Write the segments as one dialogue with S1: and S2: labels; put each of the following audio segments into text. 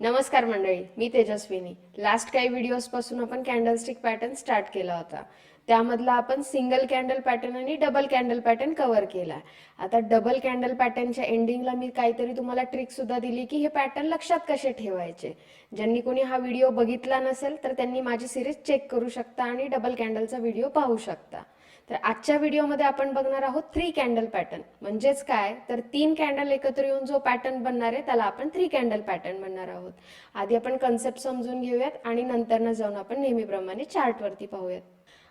S1: नमस्कार मंडळी मी तेजस्विनी. लास्ट काही व्हिडिओजपासून आपण कॅन्डलस्टिक पॅटर्न स्टार्ट केला होता. त्यामधला आपण सिंगल कॅन्डल पॅटर्न आणि डबल कॅन्डल पॅटर्न कव्हर केला. आता डबल कॅन्डल पॅटर्नच्या एंडिंगला मी काहीतरी तुम्हाला ट्रिक सुद्धा दिली की हे पॅटर्न लक्षात कसे ठेवायचे? ज्यांनी कोणी हा व्हिडिओ बघितला नसेल तर त्यांनी माझी सिरीज चेक करू शकता आणि डबल कॅन्डलचा व्हिडिओ पाहू शकता. तर आजच्या व्हिडिओमध्ये आपण बघणार आहोत थ्री कॅन्डल पॅटर्न म्हणजेच काय? तर तीन कॅन्डल एकत्र येऊन जो पॅटर्न बनणार आहे त्याला आपण थ्री कॅन्डल पॅटर्न म्हणणार आहोत. आधी आपण कन्सेप्ट समजून घेऊयात आणि नंतर जाऊन आपण नेहमीप्रमाणे चार्टवरती पाहूयात.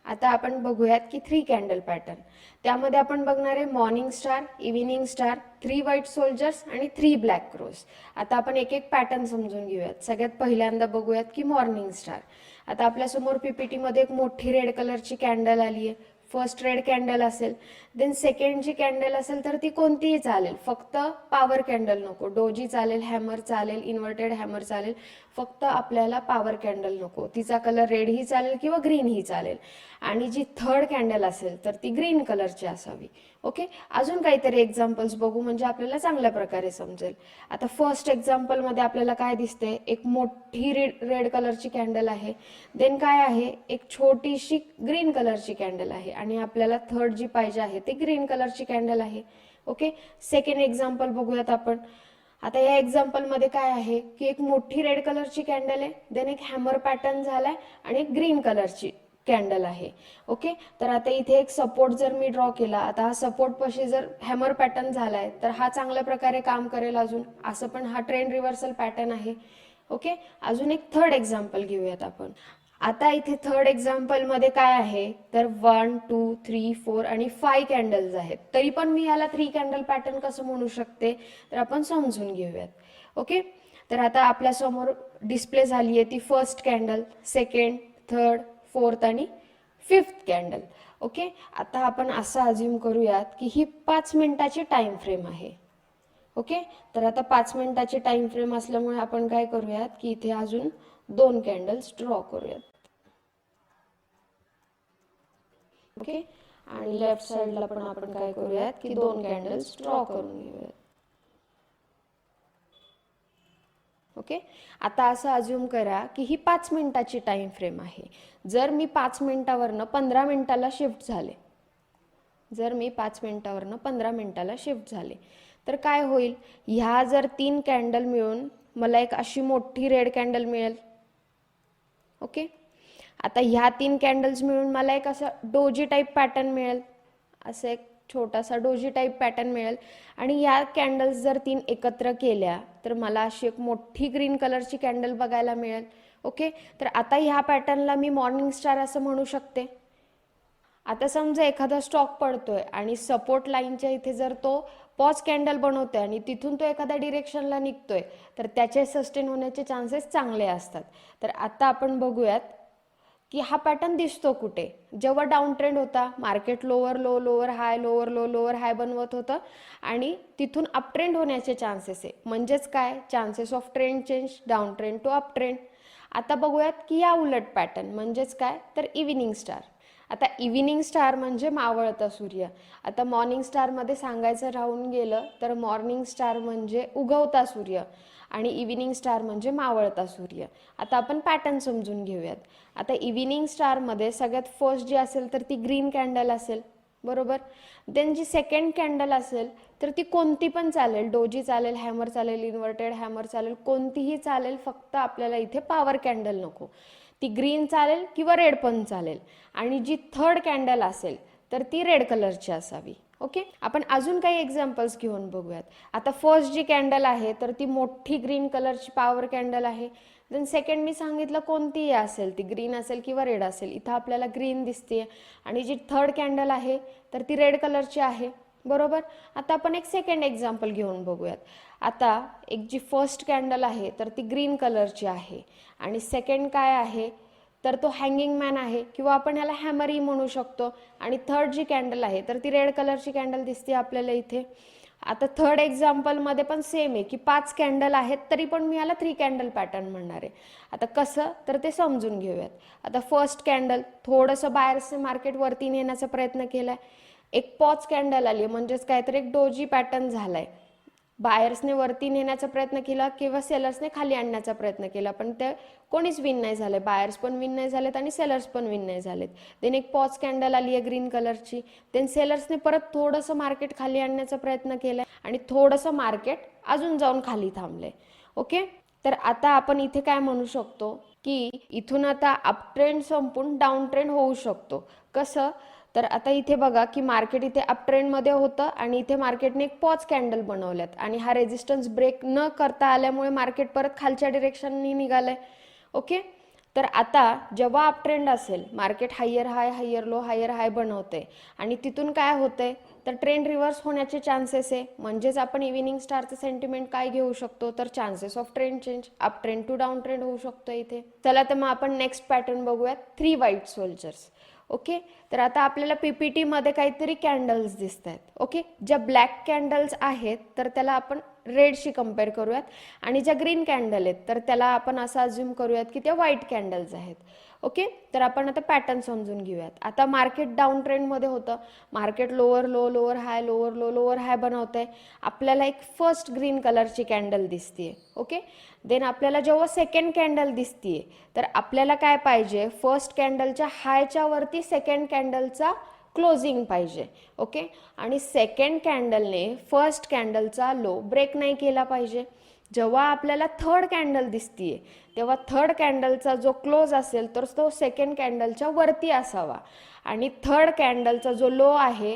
S1: आता आपण बघूयात की थ्री कॅन्डल पॅटर्न त्यामध्ये आपण बघणार आहे morning star evening star three white soldiers आणि थ्री ब्लॅक क्रोस आता आपण एक एक पॅटर्न समजून घेऊयात. सगळ्यात पहिल्यांदा बघूयात की मॉर्निंग स्टार आता आपल्यासमोर पीपीटी मध्ये एक मोठी रेड कलरची कॅन्डल आली आहे फर्स्ट रेड कॅन्डल असेल देन सेकंडची कॅन्डल असेल तर ती कोणतीही चालेल. फक्त पॉवर कॅन्डल नको. डोजी चालेल हॅमर चालेल इन्व्हर्टेड हॅमर चालेल. फक्त आपल्याला पॉवर कॅन्डल नको. तिचा कलर रेड ही चालेल किंवा ग्रीन ही चालेल. आणि जी थर्ड कॅन्डल असेल तर ती ग्रीन कलरची असावी. ओके अजून काहीतरी एक्झाम्पल्स बघू म्हणजे आपल्याला चांगल्या प्रकारे समजेल. आता फर्स्ट एक्झाम्पलमध्ये आपल्याला काय दिसते एक मोठी रेड रेड कलरची कॅन्डल आहे. देन काय आहे? एक छोटीशी ग्रीन कलरची कॅन्डल आहे. आणि आपल्याला थर्ड जी पाहिजे आहे ती ग्रीन कलरची कॅन्डल आहे. ओके सेकंड एक्झाम्पल बघूयात आपण. आता या एक्झाम्पलमध्ये काय आहे? की एक मोठी रेड कलरची कॅन्डल आहे देन एक हॅमर पॅटर्न झालाय आणि एक ग्रीन कलरची कॅन्डल आहे. ओके तर आता इथे एक सपोर्ट जर मी ड्रॉ केला आता हा सपोर्ट पशी जर हॅमर पॅटर्न झालाय तर हा चांगल्या प्रकारे काम करेल अजून. असं पण हा ट्रेंड रिव्हर्सल पॅटर्न आहे. ओके अजून एक थर्ड एक्झाम्पल घेऊयात आपण. आता इथे थर्ड एक्झाम्पलमध्ये काय आहे? तर वन टू थ्री फोर आणि फाय कॅन्डल्स आहेत. तरी पण मी याला थ्री कॅन्डल पॅटर्न कसं म्हणू शकते? तर आपण समजून घेऊयात. ओके तर आता आपल्यासमोर डिस्प्ले झाली आहे ती first candle second third fourth आणि फिफ्थ कॅन्डल ओके आता आपण असं अज्युम करूयात की ही पाच मिनिटाची टाइम फ्रेम आहे. ओके तर आता पाच मिनिटाची टाइम फ्रेम असल्यामुळे आपण काय करूयात की इथे अजून दोन कॅन्डल्स ड्रॉ करूयात. ओके आणि लेफ्ट साइडला पण आपण काय करूयात की दोन कॅन्डल्स ड्रॉ करून घेऊयात. ओके आता असं अज्युम करा की ही पाच मिनिटाची टाइम फ्रेम आहे. जर मी पाच मिनिटावरनं पंधरा मिनिटाला शिफ्ट झाले जर मी पाच मिनिटावरनं पंधरा मिनिटाला शिफ्ट झाले तर काय होईल? ह्या जर तीन कॅन्डल मिळून मला एक अशी मोठी रेड कॅन्डल मिळेल. ओके आता ह्या तीन कॅन्डल्स मिळून मला एक असं डोजी टाईप पॅटर्न मिळेल. असं एक छोटासा डोजी टाईप पॅटर्न मिळेल. आणि या कॅन्डल्स जर तीन एकत्र केल्या तर मला अशी एक मोठी ग्रीन कलरची कॅन्डल बघायला मिळेल. ओके तर आता ह्या पॅटर्नला मी मॉर्निंग स्टार असं म्हणू शकते. आता समजा एखादा स्टॉक पडतोय आणि सपोर्ट लाईनच्या इथे जर तो पॉज कॅन्डल बनवतोय आणि तिथून तो एखाद्या डिरेक्शनला निघतोय तर त्याचे सस्टेन होण्याचे चान्सेस चांगले असतात. तर आता आपण बघूयात की हा पॅटर्न दिसतो कुठे? जेव्हा डाऊन ट्रेंड होता market lower low lower high lower low lower high बनवत होतं आणि तिथून अप ट्रेंड होण्याचे चान्सेस आहे. म्हणजेच काय? Chances of trend change down trend to up trend आता बघूयात की या उलट पॅटर्न म्हणजेच काय? तर इव्हिनिंग स्टार आता इव्हिनिंग स्टार म्हणजे मावळता सूर्य. आता मॉर्निंग स्टारमध्ये सांगायचं राहून गेलं तर मॉर्निंग स्टार म्हणजे उगवता सूर्य. आणि इव्हिनिंग स्टार म्हणजे मावळता सूर्य. आता आपण पॅटर्न समजून घेऊयात. आता इव्हिनिंग स्टारमध्ये सगळ्यात फर्स्ट जी असेल तर ती ग्रीन कॅन्डल असेल. बरोबर? देन जी सेकंड कॅन्डल असेल तर ती कोणती पण चालेल. डोजी चालेल हॅमर चालेल इन्व्हर्टेड हॅमर चालेल कोणतीही चालेल फक्त आपल्याला इथे पॉवर कॅन्डल नको. ती ग्रीन चालेल किंवा रेड पण चालेल. आणि जी थर्ड कॅन्डल असेल तर ती रेड कलरची असावी. ओके आपण अजून काही एक्झाम्पल्स घेऊन बघूयात. आता फर्स्ट जी कॅन्डल आहे तर ती मोठी ग्रीन कलरची पॉवर कॅन्डल आहे. देन सेकंड मी सांगितलं कोणतीही असेल? ती ग्रीन असेल किंवा रेड असेल? इथं आपल्याला ग्रीन दिसते आणि जी थर्ड कॅन्डल आहे तर ती रेड कलरची आहे. बरोबर? आता आपण एक सेकंड एक्झाम्पल घेऊन बघूयात. आता एक जी फर्स्ट कॅन्डल आहे तर ती ग्रीन कलरची आहे. आणि सेकंड काय आहे? तर तो हँगिंग मॅन आहे किंवा आपण ह्याला हॅमरही म्हणू शकतो. आणि थर्ड जी कॅन्डल आहे तर ती रेड कलरची कॅन्डल दिसते आपल्याला इथे. आता थर्ड एक्झाम्पलमध्ये पण सेम आहे की पाच कॅन्डल आहेत तरी पण मी याला थ्री कॅन्डल पॅटर्न म्हणणार आहे. आता कसं? तर ते समजून घेऊयात. आता फर्स्ट कॅन्डल थोडंसं बाहेरचं मार्केट वरती नेण्याचा प्रयत्न केलाय. एक पॉच कॅन्डल आली म्हणजेच काहीतरी एक डोजी पॅटर्न झालाय. बायर्सने वरती नेण्याचा प्रयत्न केला किंवा सेलर्सने खाली आणण्याचा प्रयत्न केला. पण ते कोणीच विन नाही झाले. बायर्स पण विन नाही झालेत आणि सेलर्स पण विन नाही झालेत. देन एक पॉज कॅन्डल आली आहे ग्रीन कलरची. देन सेलर्सने परत थोडंसं मार्केट खाली आणण्याचा प्रयत्न केला आणि थोडंसं मार्केट अजून जाऊन खाली थांबलंय. ओके? तर आता आपण इथे काय म्हणू शकतो? की इथून आता अप ट्रेंड संपून डाऊन ट्रेंड होऊ शकतो. कसं? तर आता इथे बघा की मार्केट इथे अप ट्रेंडमध्ये होतं आणि इथे मार्केटने एक पॉज कॅन्डल बनवल्यात. आणि हा रेजिस्टन्स ब्रेक न करता आल्यामुळे मार्केट परत खालच्या डिरेक्शननी निघालंय. ओके? तर आता जेव्हा अप ट्रेंड असेल market higher high higher low higher high बनवते आणि तिथून काय होतंय? तर ट्रेंड रिव्हर्स होण्याचे चान्सेस आहे. म्हणजेच आपण इव्हिनिंग स्टारचं सेंटिमेंट काय घेऊ शकतो? तर chances of trend change up trend to down trend होऊ शकतो इथे. चला तर मग आपण नेक्स्ट पॅटर्न बघूयात. Three white soldiers. ओके? तर आता आपल्याला पीपीटी मध्ये काहीतरी कॅन्डल्स दिसत आहेत ओके? ज्या ब्लॅक कॅन्डल्स आहेत तर त्याला आपण रेडशी कंपेअर करूयात. आणि ज्या ग्रीन कॅन्डल आहेत तर त्याला आपण असं अज्युम करूयात की त्या व्हाईट कॅन्डल्स आहेत. ओके तर आपण आता पॅटर्न समजून घेऊयात. आता मार्केट डाऊन ट्रेंडमध्ये होतं. Market lower low lower high lower low lower high बनवतंय. आपल्याला एक फर्स्ट ग्रीन कलरची कॅन्डल दिसतीये. ओके देन आपल्याला जेव्हा सेकंड कॅन्डल दिसतीये तर आपल्याला काय पाहिजे? फर्स्ट कॅन्डलच्या हायच्या वरती सेकंड कॅन्डलचा क्लोजिंग पाहिजे ओके आणि सेकंड कॅन्डलने फर्स्ट कॅन्डलचा लो ब्रेक नाही केला पाहिजे. जेव्हा आपल्याला थर्ड कॅन्डल दिसतीये तेव्हा थर्ड कॅन्डलचा जो क्लोज असेल तर तो सेकंड कॅन्डलच्या वरती असावा. आणि थर्ड कॅन्डलचा जो लो आहे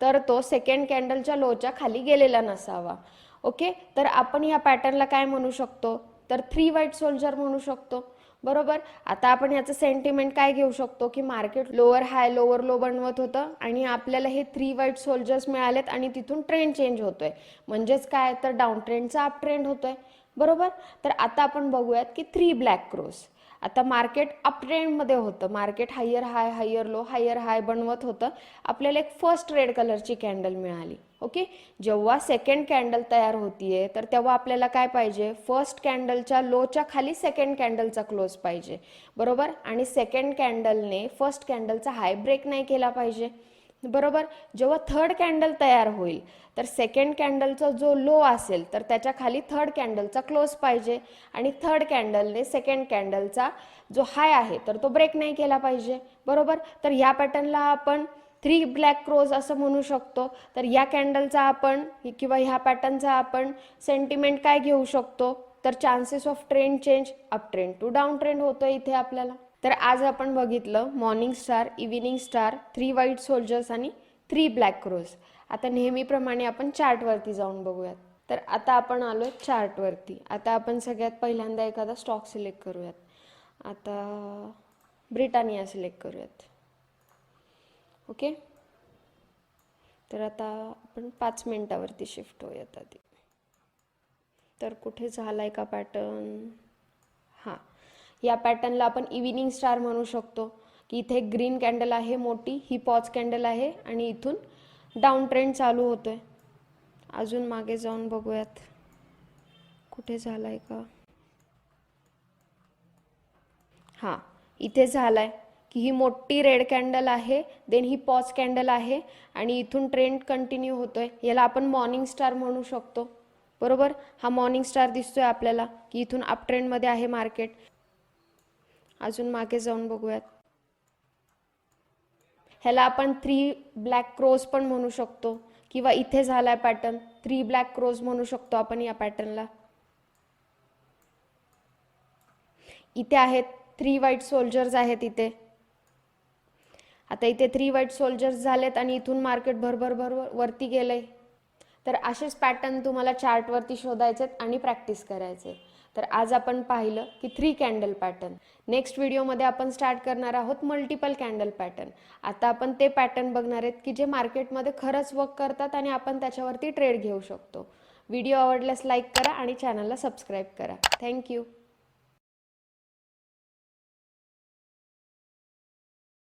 S1: तर तो सेकंड कॅन्डलच्या लोच्या खाली गेलेला नसावा ओके तर आपण या पॅटर्नला काय म्हणू शकतो? तर थ्री व्हाईट सोल्जर म्हणू शकतो. बरोबर? आता आपण ह्याचं सेंटिमेंट काय घेऊ शकतो? की market lower high lower low बनवत होतं आणि आपल्याला हे थ्री व्हाईट सोल्जर्स मिळालेत आणि तिथून ट्रेंड चेंज होतोय. म्हणजेच काय? तर डाऊन ट्रेंडचा अप ट्रेंड होतोय. बरोबर? तर आता आपण बघूयात की थ्री ब्लॅक क्रोस आता मार्केट अप ट्रेंडमध्ये होतं. Market higher high higher low higher high बनवत होतं. आपल्याला एक फर्स्ट रेड कलरची कॅन्डल मिळाली. ओके? जेव्हा सेकंड कॅन्डल तयार होतीये तर तेव्हा आपल्याला काय पाहिजे? फर्स्ट कॅन्डलच्या लोच्या खाली सेकंड कॅन्डलचा क्लोज पाहिजे. बरोबर? आणि सेकंड कॅन्डलने फर्स्ट कॅन्डलचा हाय ब्रेक नाही केला पाहिजे. बरोबर? जेव्हा थर्ड कॅन्डल तयार होईल तर सेकंड कॅन्डलचा जो लो असेल तर त्याच्याखाली थर्ड कॅन्डलचा क्लोज पाहिजे. आणि थर्ड कॅन्डलने सेकंड कॅन्डलचा जो हाय आहे तर तो ब्रेक नाही केला पाहिजे. बरोबर? तर ह्या पॅटर्नला आपण थ्री ब्लॅक क्रोज असं म्हणू शकतो. तर या कॅन्डलचा आपण किंवा ह्या पॅटर्नचा आपण सेंटिमेंट काय घेऊ शकतो? तर chances of trend change up trend to down trend होतो इथे आपल्याला. तर आज आपण बघितलं morning star evening star three white soldiers आणि थ्री ब्लॅक क्रोज आता नेहमीप्रमाणे आपण चार्टवरती जाऊन बघूयात. तर आता आपण आलो आहे चार्टवरती आता आपण सगळ्यात पहिल्यांदा एखादा स्टॉक सिलेक्ट करूयात. आता ब्रिटानिया सिलेक्ट करूयात. ओके? तर आता आपण पाच मिनटावरती शिफ्ट होऊयात आधी. तर कुठे झाला आहे का पॅटर्न हां. या पॅटर्नला आपण इव्हिनिंग स्टार म्हणू शकतो. की इथे ग्रीन कॅन्डल आहे मोठी ही पॉज कॅन्डल आहे आणि इथून डाऊन ट्रेंड चालू होतोय. अजून मागे जाऊन बघूयात. कुठे झाला आहे का? हां इथे झाला आहे की ही मोठी रेड कॅन्डल आहे देन ही पॉज कॅन्डल आहे आणि इथून ट्रेंड कंटिन्यू होतोय. याला आपण मॉर्निंग स्टार म्हणू शकतो. बरोबर? हा मॉर्निंग स्टार दिसतोय आपल्याला की इथून अप ट्रेंडमध्ये आहे मार्केट. अजून मागे जाऊन बघूयात. ह्याला आपण थ्री ब्लॅक क्रोज पण म्हणू शकतो किंवा इथे झालाय पॅटर्न थ्री ब्लॅक क्रोज म्हणू शकतो आपण या पॅटर्नला इथे आहेत थ्री व्हाईट सोल्जर्स आहेत इथे. आता इथे थ्री व्हाईट सोल्जर्स झालेत आणि इथून मार्केट भरभर भर वरती गेलंय. तर असेच पॅटर्न तुम्हाला चार्टवरती शोधायचे आणि प्रॅक्टिस करायचे तर आज आपण पाहिलं की थ्री कॅन्डल पॅटर्न नेक्स्ट व्हिडिओमध्ये आपण स्टार्ट करणार आहोत मल्टिपल कॅन्डल पॅटर्न आता आपण ते पॅटर्न बघणार आहेत की जे मार्केटमध्ये खरंच वर्क करतात आणि आपण त्याच्यावरती ट्रेड घेऊ शकतो. व्हिडिओ आवडल्यास लाईक करा आणि चॅनलला सबस्क्राईब करा. थँक्यू